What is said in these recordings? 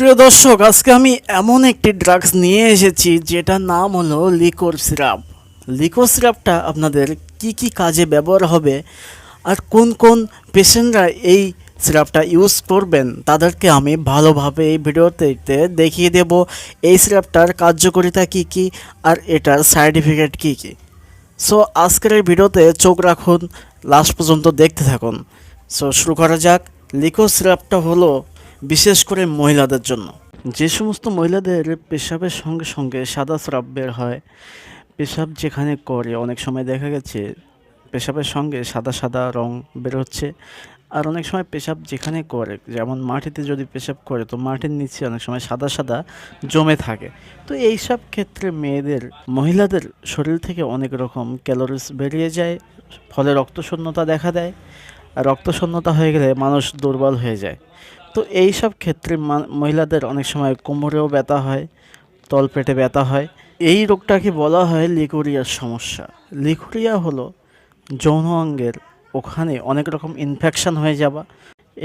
প্রিয় দর্শক, আজকে আমি এমন একটি ড্রাগস নিয়ে এসেছি, যেটার নাম হলো লিকোর সিরাপ লিকোর সিরাপটা আপনাদের কি কি কাজে ব্যবহার হবে আর কোন কোন পেশেন্টরা এই সিরাপটা ইউজ করবেন, তাদেরকে আমি ভালোভাবে এই ভিডিওতে দেখিয়ে দেব। এই সিরাপটার কার্যকারিতা কি কি আর এটার সাইড ইফেক্ট কী কী। সো আজকের এই ভিডিওতে চোখ রাখুন লাস্ট পর্যন্ত দেখতে থাকুন। সো শুরু করা যাক। লিকো সিরাপটা হলো বিশেষ করে মহিলাদের জন্য। যে সমস্ত মহিলাদের পেশাবের সঙ্গে সঙ্গে সাদা স্রাব বের হয়। পেশাব যেখানে করে, অনেক সময় দেখা গেছে পেশাবের সঙ্গে সাদা সাদা রং বের হচ্ছে। আর অনেক সময় পেশাব যেখানে করে, যেমন মাটিতে যদি পেশাব করে, তো মাটির নিচে অনেক সময় সাদা সাদা জমে থাকে। তো এই সব ক্ষেত্রে মেয়েদের, মহিলাদের শরীর থেকে অনেক রকম ক্যালোরিজ বেরিয়ে যায়, ফলে রক্তশূন্যতা দেখা দেয়। আর রক্তশূন্যতা হয়ে গেলে মানুষ দুর্বল হয়ে যায়। তো এই সব ক্ষেত্রে মহিলাদের অনেক সময় কোমরেও ব্যথা হয়, তলপেটে ব্যথা হয়। এই রোগটাকে বলা হয় লিকুরিয়ার সমস্যা। লিকুরিয়া হলো যৌন অঙ্গের ওখানে অনেক রকম ইনফেকশন হয়ে যাওয়া।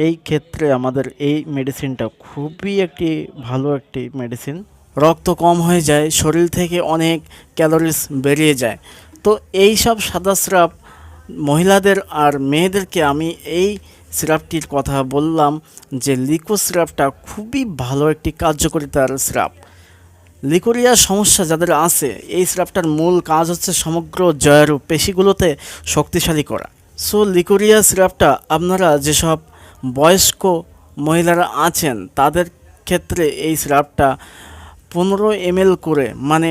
এই ক্ষেত্রে আমাদের এই মেডিসিনটা খুবই একটি ভালো একটি মেডিসিন রক্ত কম হয়ে যায়, শরীর থেকে অনেক ক্যালোরিজ বেরিয়ে যায়। তো এই সব সাদা স্রাব মহিলাদের আর মেয়েদেরকে আমি এই সিরাপটির কথা বললাম যে লিকো সিরাপটা খুবই ভালো একটি কার্যকরিতার সিরাপ। লিকোরিয়ার সমস্যা যাদের আছে, এই সিরাপটার মূল কাজ হচ্ছে সমগ্র জয়ারু পেশিগুলোতে শক্তিশালী করা। সো লিকোরিয়া সিরাপটা আপনারা যেসব বয়স্ক মহিলারা আছেন, তাদের ক্ষেত্রে এই সিরাপটা পনেরো এমএল করে মানে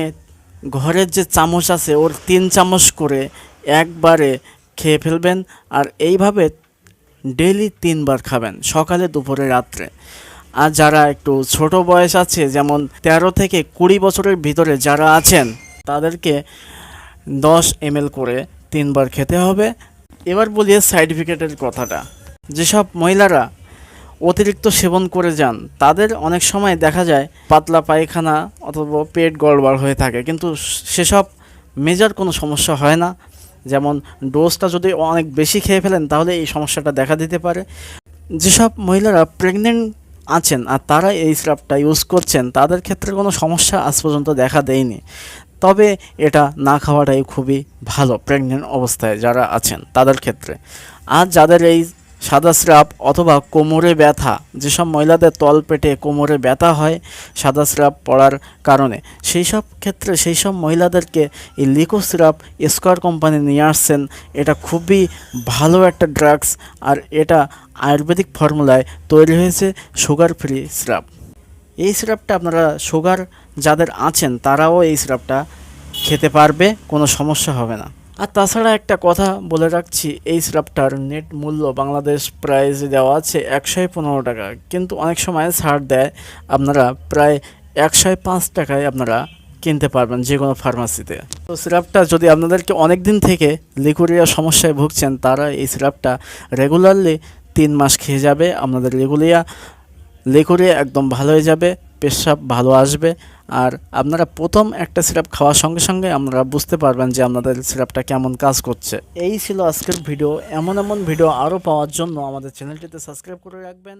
ঘরের যে চামচ আছে ওর তিন চামচ করে একবারে খেয়ে ফেলবেন। আর এইভাবে ডেলি তিনবার খাবেন, সকালে, দুপুরে, রাত্রে। আর যারা একটু ছোট বয়স আছে, যেমন তেরো থেকে কুড়ি বছরের ভিতরে যারা আছেন, তাদেরকে দশ এমএল করে তিনবার খেতে হবে। এবার বলি সার্টিফিকেটের কথাটা। যেসব মহিলারা অতিরিক্ত সেবন করে যান, তাদের অনেক সময় দেখা যায় পাতলা পায়খানা অথবা পেট গড়বড় হয়ে থাকে। কিন্তু সেসব মেজার কোনো সমস্যা হয় না। যেমন ডোজটা যদি অনেক বেশি খেয়ে ফেলেন, তাহলে এই সমস্যাটা দেখা দিতে পারে। যেসব মহিলারা প্রেগনেন্ট আছেন আর তারা এই স্রাবটা ইউজ করছেন, তাদের ক্ষেত্রে কোনো সমস্যা আজ পর্যন্ত দেখা দেয়নি। তবে এটা না খাওয়াটাই খুবই ভালো প্রেগনেন্ট অবস্থায় যারা আছেন তাদের ক্ষেত্রে। আর যাদের এই সাদা স্রাব অথবা কোমরে ব্যথা। যেসব মহিলাদের তল পেটে কোমরে ব্যথা হয়, সাদা স্রাব পড়ার কারণে। সেই সব ক্ষেত্রে সেই সব মহিলাদেরকে এই লিকো সিরাপ স্কোয়ার কোম্পানি নিয়ে আসছেন। এটা খুবই ভালো একটা ড্রাগস আর এটা আয়ুর্বেদিক ফর্মুলায় তৈরি হয়েছে সুগার ফ্রি স্রাব। এই সিরাপটা আপনারা সুগার যাদের আছেন, তারাও এই সিরাপটা খেতে পারবে, কোনো সমস্যা হবে না। আর তাছাড়া একটা কথা বলে রাখছি, এই সিরাপটার নেট মূল্য বাংলাদেশ প্রাইসে দেওয়া আছে একশো পনেরো টাকা। কিন্তু অনেক সময় ছাড় দেয় আপনারা প্রায় একশো পাঁচ টাকায় আপনারা কিনতে পারবেন যে কোনো ফার্মাসিতে। তো সিরাপটা যদি আপনাদেরকে অনেক দিন থেকে লিকুরিয়া সমস্যায় ভুগছেন, তারা এই সিরাপটা রেগুলারলি তিন মাস খেয়ে যাবে। আপনাদের লেগুলিয়া লেকুরিয়া একদম ভালো হয়ে যাবে, পেশাব ভালো আসবে। আর আপনারা প্রথম একটা সিরাপ খাওয়ার সঙ্গে সঙ্গে আপনারা বুঝতে পারবেন যে আপনাদের সিরাপটা কেমন কাজ করছে। এই ছিল আজকের ভিডিও এমন এমন ভিডিও আরও পাওয়ার জন্য আমাদের চ্যানেলটিতে সাবস্ক্রাইব করে রাখবেন।